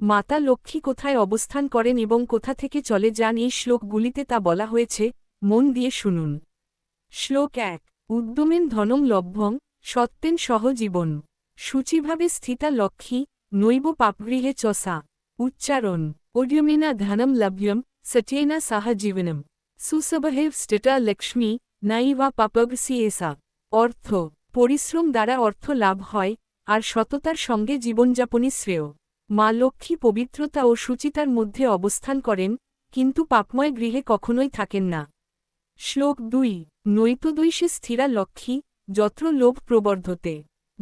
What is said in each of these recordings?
মাতা লক্ষ্মী কোথায় অবস্থান করেন এবং কোথা থেকে চলে যান এই শ্লোকগুলিতে তা বলা হয়েছে, মন দিয়ে শুনুন। শ্লোক এক, উদ্যমেন ধনম লভ্যং, সত্যেন সহজীবন। সূচিভাবে স্থিতা লক্ষ্মী, নৈব পাপগৃহে চসা। উচ্চারণ ওড্যমেনা ধনম লভ্যম, সচেনা সাহজীবনম সুসবহেব স্টেটা লক্ষ্মী, নাইবা পাপগসিয়েসা অর্থ, পরিশ্রম দ্বারা অর্থ লাভ হয়, আর সততার সঙ্গে জীবনযাপনই শ্রেয়। মা লক্ষ্মী পবিত্রতা ও সুচিতার মধ্যে অবস্থান করেন, কিন্তু পাপময় গৃহে কখনোই থাকেন না। শ্লোক দুই নৈতদৈষে স্থিরা লক্ষ্মী, যত্র লোভ প্রবর্ধতে।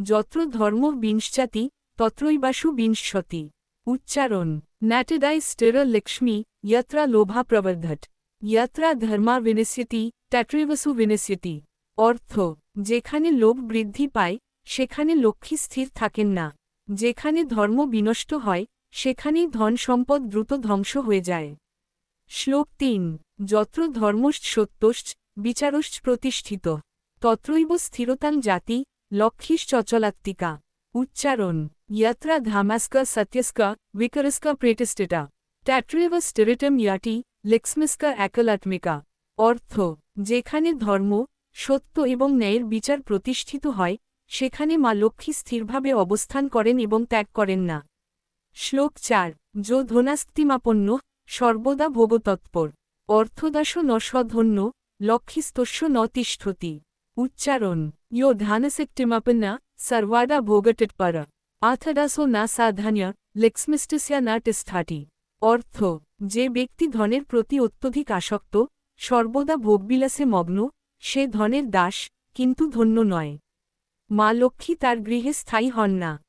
যত্র ধর্ম বিংশ্চাতি তত্রৈবাসু বিংশতি। উচ্চারণ ন্যাটেডাই স্টের লক্ষ্মী যত্রা লোভা প্রবর্ধট যত্রা ধর্মা বিনশ্যতি ট্যাট্রেবসু বিনশ্যতি। অর্থ, যেখানে লোভ বৃদ্ধি পায়, সেখানে লক্ষ্মী স্থির থাকেন না। যেখানে ধর্ম বিনষ্ট হয়, সেখানেই ধন সম্পদ দ্রুত ধ্বংস হয়ে যায়। শ্লোক তিন, যত্র ধর্মশ্চ সত্যশ্চ বিচারশ্চ প্রতিষ্ঠিত। তত্রৈব স্থিরতাং জাতি লক্ষ্মীশ্চচলাত্তিকা উচ্চারণ, ইয়াত্রা ধামাস্ক সত্যস্ক বিকরস্ক প্রেটিষ্টিটা ট্যাট্রেব স্টিরিটম ইয়াটি লেক্সমিস্ক একলাত্মিকা। অর্থ, যেখানে ধর্ম, সত্য এবং ন্যায়ের বিচার প্রতিষ্ঠিত হয় সেখানে মা লক্ষ্মী স্থিরভাবে অবস্থান করেন এবং ত্যাগ করেন না। শ্লোক চার, যো ধনাস্তিমাপন্ন সর্বদা ভোগতৎপর। অর্থদাস ন সধন্য লক্ষ্মীস্তস্য ন তিষ্ঠতি। উচ্চারণ ইয়ো ধানসেক্টিমাপন্না সর্বাদা ভোগটিটপর আথদাসো না সাধান্য লেক্সমিস্টিসিয়া না টিষ্ঠাটি অর্থ, যে ব্যক্তি ধনের প্রতি অত্যধিক আসক্ত, সর্বদা ভোগবিলাসে মগ্ন, সে ধনের দাস, কিন্তু ধন্য নয়। মা লক্ষ্মী তার গৃহে স্থায়ী হন না।